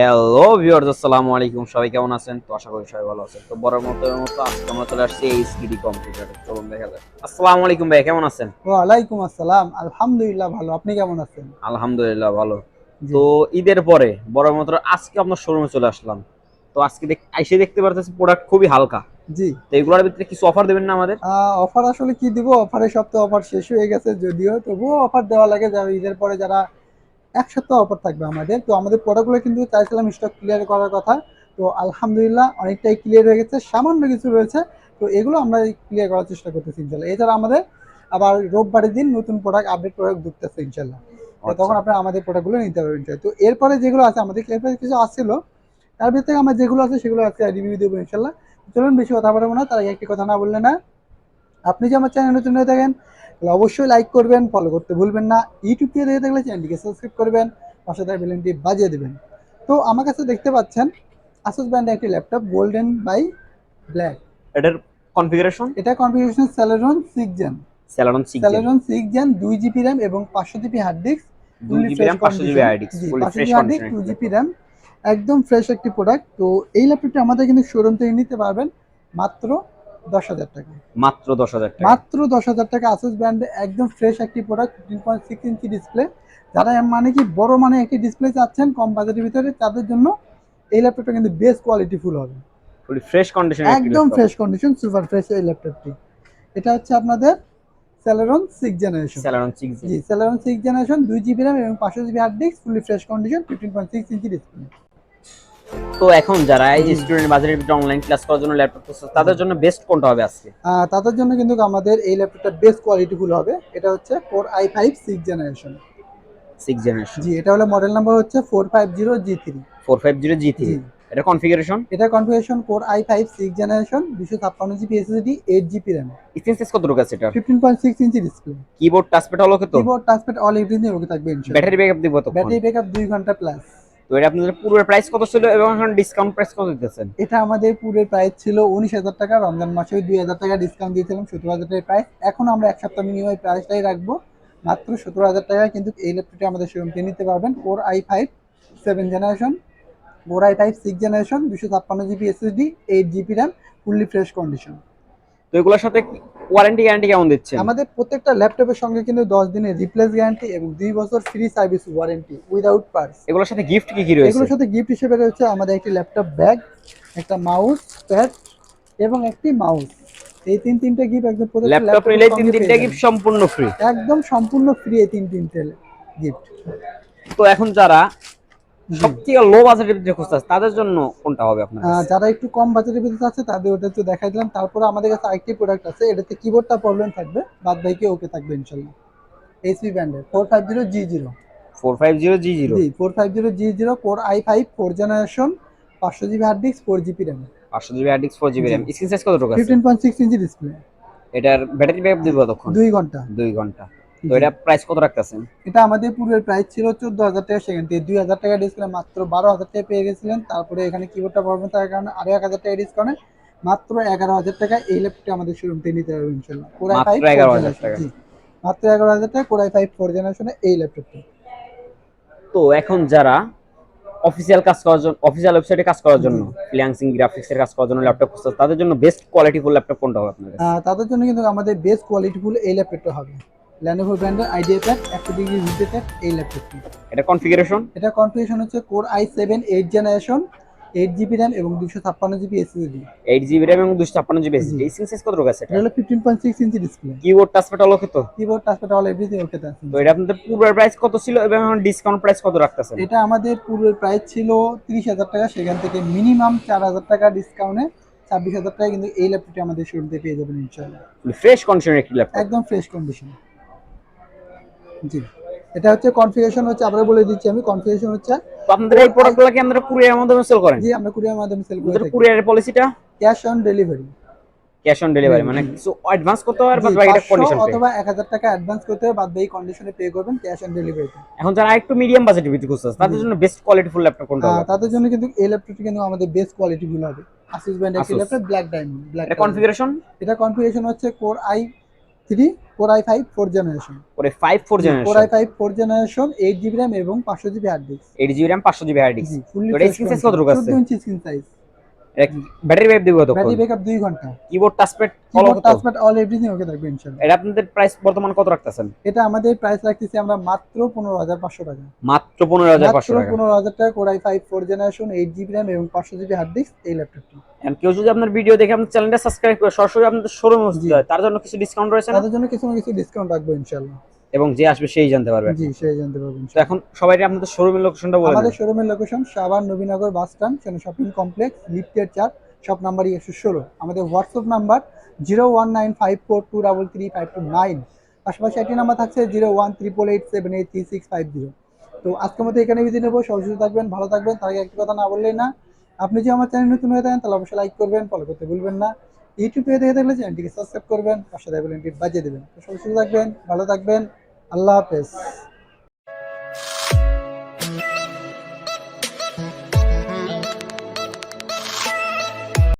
Hello viewers আসসালামু আলাইকুম। সবাই কেমন আছেন? তো আশা করি সবাই ভালো আছেন। তো বড় মতো মতো আজকে আমরা চলে আসছি এইচডি কম্পিউটার চলুন দেখা যাক। আসসালামু আলাইকুম ভাই কেমন আছেন? ওয়ালাইকুম আসসালাম। আলহামদুলিল্লাহ ভালো। আপনি কেমন আছেন? আলহামদুলিল্লাহ ভালো। তো ঈদের পরে বড় মতো আজকে আপনার শোরুমে চলে আসলাম। তো আজকে দেখ এসে দেখতে পারতেছি প্রোডাক্ট খুবই হালকা। জি। তো এগুলোর ভিতরে কিছু অফার দেবেন না আমাদের? অফার আসলে কি দিব? অফারের সপ্তাহে অফার শেষ হয়ে গেছে যদিও। তবুও অফার দেওয়া লাগে যারা ঈদের পরে যারা এক সপ্তাহ অফার থাকবে আমাদের। তো আমাদের প্রোডাক্টগুলো কিন্তু চাইছিলাম স্টক ক্লিয়ার করার কথা। তো আলহামদুলিল্লাহ অনেকটাই ক্লিয়ার হয়ে গেছে সামান্য কিছু রয়েছে। তো এগুলো আমরা ক্লিয়ার করার চেষ্টা করতেছি ইনশাল্লাহ। এছাড়া আমাদের আবার রোববারের দিন নতুন প্রোডাক্ট আপডেট প্রোডাক্ট ঢুকতেছে ইনশাল্লাহ। তখন আপনারা আমাদের প্রোডাক্টগুলো নিতে পারবেন তো এরপরে যেগুলো আছে আমাদের এরপরে কিছু আসছিল তার ভিতরে আমার যেগুলো আছে সেগুলো আজকে রিভিউ দেবো ইনশাল্লাহ। চলুন বেশি কথা বলব না তার আগে একটি কথা না বললে না। আপনি যে আমার চ্যানেল নতুন হয়ে থাকেন তাহলে অবশ্যই লাইক করবেন ফলো করতে ভুলবেন না। ইউটিউব থেকে দেখে থাকলে চ্যানেলটিকে সাবস্ক্রাইব করবেন পাশে তার বেলুনটি বাজিয়ে দেবেন। তো আমার কাছে দেখতে পাচ্ছেন আসুস ব্র্যান্ডের একটি ল্যাপটপ গোল্ডেন বাই ব্ল্যাক এটার কনফিগারেশন এটা configuration Celeron six gen Celeron six Celeron six gen দুই জিবি র্যাম এবং পাঁচশো জিবি হার্ড ডিস্ক একদম ফ্রেশ একটি প্রোডাক্ট তো এই ল্যাপটপটি আমাদের কিন্তু শোরুম থেকে নিতে পারবেন। মাত্র দশ হাজার টাকা। মাত্র দশ হাজার টাকা। মাত্র দশ হাজার টাকা আসুস ব্র্যান্ডে একদম ফ্রেশ একটি product fifteen point six inch display যারা মানে কি বড় মানে একটি ডিসপ্লে চাচ্ছেন কম বাজেটের ভিতরে তাদের জন্য এই ল্যাপটপটা কিন্তু বেস্ট কোয়ালিটি ফুল হবে। ফুলি ফ্রেশ কন্ডিশন একদম ফ্রেশ কন্ডিশন সুপার ফ্রেশ এই ল্যাপটপটি এটা হচ্ছে আপনাদের Celeron six generation Celeron six G Celeron six generation দুই জিবি র্যাম এবং পাঁচশো GB hard disk fully fresh condition fifteen point six inch display তো এখন যারা এই যে স্টুডেন্ট বাজারের ভিতরে অনলাইন ক্লাস করার জন্য ল্যাপটপ তাদের জন্য বেস্ট কোনটা হবে আজকে? তাদের জন্য কিন্তু আমাদের এই ল্যাপটপটা বেস্ট কোয়ালিটি ফুল হবে। এটা হচ্ছে four i five six generation six generation G এটা হলো মডেল নাম্বার হচ্ছে four five zero G three four five zero G. Three এটা কনফিগারেশন এটা configuration core i five six generation দুশো ছাপ্পান্ন GB SSD eight GB RAM screen size কত আছে এটা fifteen point six inch display keyboard touchpad হলো তো? Keyboard touchpad all everything okay থাকবে ব্যাটারি ব্যাকআপ দিব তো ব্যাটারি ব্যাকআপ দুই ঘণ্টা প্লাস তো এটা আপনাদের পুরো প্রাইস কত ছিল এবং এখন ডিসকাউন্ট প্রাইস কত দিতেছেন? এটা আমাদের পুরো প্রাইস ছিল উনিশ হাজার টাকা রমজান মাসে দুই হাজার টাকা ডিসকাউন্ট দিয়েছিলাম সতেরো হাজার টাকার প্রাইস এখন আমরা এক সপ্তাহ মিনিমাম প্রাইসটাই রাখব। মাত্র সতেরো হাজার টাকা কিন্তু এই ল্যাপটপটি আমাদের শোরুম থেকে নিতে পারবেন। Four i five seven generation four i five six generation দুশো ছাপ্পান্ন GB SSD eight GB RAM fully fresh condition তো এগুলোর সাথে ওয়ারেন্টি গ্যারান্টি কেমন দিচ্ছেন? আমাদের প্রত্যেকটা ল্যাপটপের সঙ্গে কিন্তু দশ দিনের রিপ্লেস গ্যারান্টি এবং দুই বছর free service warranty without parts এগুলোর সাথে গিফট কি কি রয়েছে? এগুলোর সাথে গিফট হিসেবে রয়েছে আমাদের একটি ল্যাপটপ ব্যাগ একটা মাউস প্যাড এবং একটি মাউস এই তিন তিনটে গিফট একদম ল্যাপটপ নিলে তিন তিনটা গিফট সম্পূর্ণ ফ্রি একদম সম্পূর্ণ ফ্রি এই তিন তিনটে গিফট তো এখন যারা সবথেকে লো বাজেটের ভিতরে খুঁজতেছে তাদের জন্য কোনটা হবে আপনার যারা একটু কম বাজেটের ভিতরে আছে তাদের ওটা একটু দেখাই দিলাম। তারপরে আমাদের কাছে আরেকটি প্রোডাক্ট আছে এটাতে কিবোর্ডটা প্রবলেম থাকবে বাদ বাকি ওকে থাকবে ইনশাল্লাহ। এইচপি ব্র্যান্ডের four five zero G zero 450 G zero G four five zero G zero core i five four generation পাঁচশো GB hard disk four GB RAM পাঁচশো GB hard disk four GB. RAM screen size কতটুকু আছে? Fifteen point six inch display এটার battery backup দিব তখন দুই ঘণ্টা। দুই ঘণ্টা। তো। এটা প্রাইস কত রাখতেছেন? এটা আমাদের পূর্বের প্রাইস ছিল চোদ্দ হাজার টাকা সেখান থেকে দুই হাজার টাকা ডিসকাউন্ট মাত্র বারো হাজার টাকা পেয়ে গেছিলেন। তারপরে এখানে কিবোর্ডটা প্রবলেম থাকার কারণে আরও এক হাজার টাকা ডিসকাউন্টে মাত্র এগারো হাজার টাকা এই ল্যাপটপটি আমাদের শোরুম থেকে নিতে ইনশাল্লাহ। কোরাই 11,000 টাকা। মাত্র এগারো হাজার টাকা কোরাই ফাইভ ফোর জেনারেশনে এই ল্যাপটপটি তো এখন যারা অফিসিয়াল কাজ করার জন্য অফিসিয়াল ওয়েবসাইটে কাজ করার জন্য ফ্রিল্যান্সিং গ্রাফিক্সের কাজ করার জন্য ল্যাপটপ খুঁজছে তাদের জন্য বেস্ট কোয়ালিটি ফুল ল্যাপটপ কোনটা হবে? আহ, তাদের জন্য কিন্তু আমাদের বেস্ট কোয়ালিটিফুল এই ল্যাপটপটা হবে। ল্যানোভো ব্র্যান্ডের আইডিয়া প্যাড একশো ডিগ্রি এই ল্যাপটপটি এটা কনফিগারেশন এটা কনফিগারেশন হচ্ছে core i seven eight generation eight GB RAM এবং দুশো ছাপ্পান্ন GB SSD eight GB RAM এবং দুশো ছাপ্পান্ন জিবি জি। এই সাইজ কতটুকু আছে এটা? হলো fifteen point six inch display keyboard touchpad হলো তো? Keyboard touchpad all everything okay আছে। তো এটা আপনাদের পূর্বের প্রাইস কত ছিল এবং এখন ডিসকাউন্ট প্রাইস কত রাখতেছেন? এটা আমাদের পূর্বের প্রাইস ছিল তিরিশ হাজার টাকা সেখান থেকে মিনিমাম চার হাজার টাকা ডিসকাউন্টে ছাব্বিশ হাজার টাকা কিন্তু এই ল্যাপটপটি আমাদের শোরুমতে পেয়ে যাবেন ইনশাল্লাহ ফ্রেশ কন্ডিশনের একটি ল্যাপটপ একদম ফ্রেশ কন্ডিশন জি। এটা হচ্ছে কনফিগারেশন হচ্ছে আবার বলে দিচ্ছি আমি কনফিগারেশন হচ্ছে আপনাদের এই প্রোডাক্টগুলো কি আপনারা কুরিয়ারের মাধ্যমে সেল করেন? জি আমরা কুরিয়ার মাধ্যমে সেল করে কুরিয়ারের পলিসিটা cash on delivery cash on delivery মানে। কিছু অ্যাডভান্স করতে হবে আর বাদ বাকিটা কন্ডিশন অথবা এক হাজার টাকা অ্যাডভান্স করতে হবে বাদ বাকি কন্ডিশনে পে করবেন ক্যাশ অন ডেলিভারিতে এখন যারা একটু মিডিয়াম বাজেটের ভিতরে খুঁজছে তাদের জন্য বেস্ট কোয়ালিটি ফুল ল্যাপটপ কোনটা হবে? তাদের জন্য কিন্তু এই ল্যাপটপটি কিন্তু আমাদের বেস্ট কোয়ালিটি হবে। আসুস ব্র্যান্ড একটি Asus। Laptop black diamond black এটা কনফিগারেশন এটা কনফিগারেশন হচ্ছে core i three four i five four generation পরে five four four generation i five four generation eight GB RAM এবং পাঁচশো GB hard disk eight GB RAM পাঁচশো GB hard disk full screen size কত আছে? চোদ্দ ইঞ্চি screen size battery backup দিবে কত ব্যাটারি ব্যাকআপ দুই ঘণ্টা। Keyboard touchpad all keyboard touchpad all everything okay থাকবে ইনশাআল্লাহ এটা আপনাদের প্রাইস বর্তমান কত রাখতেছেন? এটা আমাদের প্রাইস রাখতেছি আমরা মাত্র পনেরো হাজার পাঁচশো টাকা। মাত্র পনেরো হাজার পাঁচশো মাত্র টাকা। পনেরো হাজার টাকা core i five four generation eight GB RAM এবং পাঁচশো জিবি হার্ড ডিস্ক এই ল্যাপটপটি And কেউ যদি আপনার ভিডিও দেখে আপনার চ্যানেলটা সাবস্ক্রাইব করে সরাসরি আপনাদের শোরুমে জি। হয় তার জন্য কিছু ডিসকাউন্ট রয়েছে তাদের জন্য কিছু না কিছু ডিসকাউন্ট রাখব ইনশাআল্লাহ এবং যে আসবে সেই জানতে পারবে জি সেই জানতে পারবেন তো এখন সবাই আপনাদের শোরুমের লোকেশনটা বলে আমাদের শোরুমের লোকেশন সাবান নবীনগর বাস স্ট্যান্ড সেখানে শপিং কমপ্লেক্স লিফটের চার শপ নাম্বার একশো ষোলো। আমাদের WhatsApp number zero one nine five four two double three five two nine পাশাপাশি একটি নাম্বার থাকছে zero one triple eight seven eight three six five zero তো আজকের মতো এখানে বিধি নেব। সুস্থ থাকবেন ভালো থাকবেন তার আগে একটি কথা না বললেই না। আপনি যদি আমার চ্যানেল নতুন হয়ে থাকেন তাহলে অবশ্যই লাইক করবেন ফলো করতে ভুলবেন না। ইউটিউব দেখে থাকলে চ্যানেলটিকে সাবস্ক্রাইব করবেন পাশে থাকবেন বাজিয়ে দেবেন। তো সুস্থ থাকবেন ভালো থাকবেন। আল্লাহ হাফেজ।